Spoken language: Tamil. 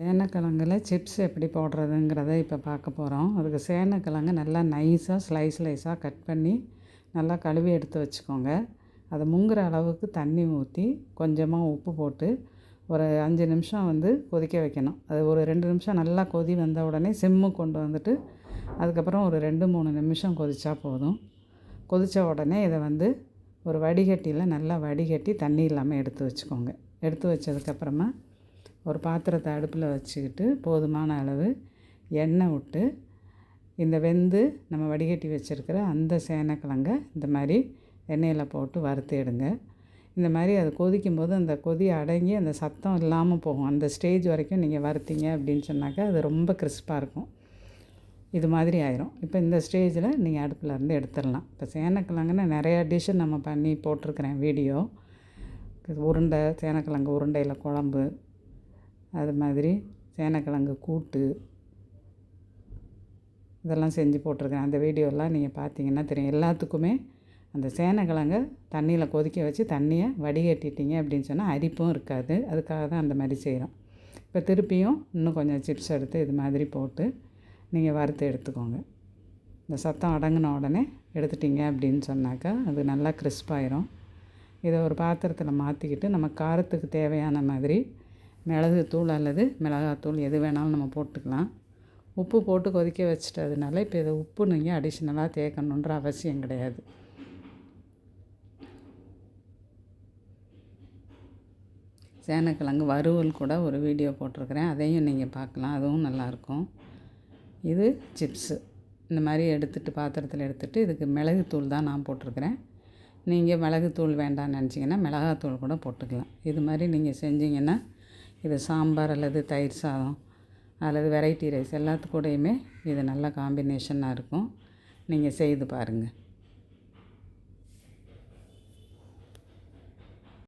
சேனக்கிழங்குல சிப்ஸ் எப்படி போடுறதுங்கிறத இப்போ பார்க்க போகிறோம் அதுக்கு சேனக்கிழங்கு நல்லா நைஸாக ஸ்லைஸ் ஸ்லைஸாக கட் பண்ணி நல்லா கழுவி எடுத்து வச்சுக்கோங்க. அதை முங்குற அளவுக்கு தண்ணி ஊற்றி கொஞ்சமாக உப்பு போட்டு ஒரு அஞ்சு நிமிஷம் வந்து கொதிக்க வைக்கணும். அது ஒரு ரெண்டு நிமிஷம் நல்லா கொதி வந்த உடனே சிம்மு கொண்டு வந்துட்டு அதுக்கப்புறம் ஒரு ரெண்டு மூணு நிமிஷம் கொதித்தா போதும். கொதித்த உடனே இதை வந்து ஒரு வடிகட்டியில் நல்லா வடிகட்டி தண்ணி இல்லாமல் எடுத்து வச்சுக்கோங்க. எடுத்து வச்சதுக்கப்புறமா ஒரு பாத்திரத்தை அடுப்பில் வச்சுக்கிட்டு போதுமான அளவு எண்ணெய் விட்டு இந்த வெந்து நம்ம வடிகட்டி வச்சுருக்கிற அந்த சேனக்கிழங்க இந்த மாதிரி எண்ணெயில் போட்டு வறுத்துடுங்க இந்த மாதிரி அது கொதிக்கும்போது அந்த கொதி அடங்கி அந்த சத்தம் இல்லாமல் போகும். அந்த ஸ்டேஜ் வரைக்கும் நீங்கள் வறுத்தீங்க அப்படின்னு சொன்னாக்கா அது ரொம்ப கிறிஸ்பாக இருக்கும். இது மாதிரி ஆயிரும். இப்போ இந்த ஸ்டேஜில் நீங்கள் அடுப்பில் இருந்து எடுத்துடலாம். இப்போ சேனக்கிழங்குன்னு நிறையா டிஷ்ஷு நம்ம பண்ணி போட்டிருக்கிறேன் வீடியோ. உருண்டை சேனக்கிழங்கு உருண்டையில் குழம்பு அது மாதிரி சேனக்கிழங்கு கூட்டு இதெல்லாம் செஞ்சு போட்டிருக்கேன். அந்த வீடியோலாம் நீங்கள் பார்த்தீங்கன்னா தெரியும். எல்லாத்துக்குமே அந்த சேனக்கிழங்க தண்ணியில் கொதிக்க வச்சு தண்ணியை வடிகட்டிட்டீங்க அப்படின்னு சொன்னால் அரிப்பும் இருக்காது. அதுக்காக தான் அந்த மாதிரி செய்கிறோம் இப்போ திருப்பியும் இன்னும் கொஞ்சம் சிப்ஸ் எடுத்து இது மாதிரி போட்டு நீங்கள் வறுத்து எடுத்துக்கோங்க. இந்த சத்தம் அடங்கின உடனே எடுத்துட்டிங்க அப்படின்னு சொன்னாக்கா அது நல்லா கிறிஸ்பாயிரும் இதை ஒரு பாத்திரத்தில் மாற்றிக்கிட்டு நம்ம காரத்துக்கு தேவையான மாதிரி மிளகுத்தூள் அல்லது மிளகாத்தூள் எது வேணாலும் நம்ம போட்டுக்கலாம். உப்பு போட்டு கொதிக்க வச்சிட்டதுனால இப்போ இதை உப்பு நீங்கள் அடிஷ்னலாக தேக்கணுன்ற அவசியம் கிடையாது. சேனக்கிழங்கு வறுவல் கூட ஒரு வீடியோ போட்டிருக்கிறேன். அதையும் நீங்கள் பார்க்கலாம். அதுவும் நல்லாயிருக்கும். இது சிப்ஸு. இந்த மாதிரி எடுத்துகிட்டு பாத்திரத்தில் எடுத்துகிட்டு இதுக்கு மிளகுத்தூள் தான் நான் போட்டிருக்கிறேன். நீங்கள் மிளகுத்தூள் வேண்டாம்னு நினச்சிங்கன்னா மிளகாத்தூள் கூட போட்டுக்கலாம். இது மாதிரி நீங்கள் செஞ்சிங்கன்னா இது சாம்பார் அல்லது தயிர் சாதம் அல்லது வெரைட்டி ரைஸ் எல்லாத்துக்கூடையுமே இது நல்ல காம்பினேஷனாக இருக்கும். நீங்கள் செய்து பாருங்கள்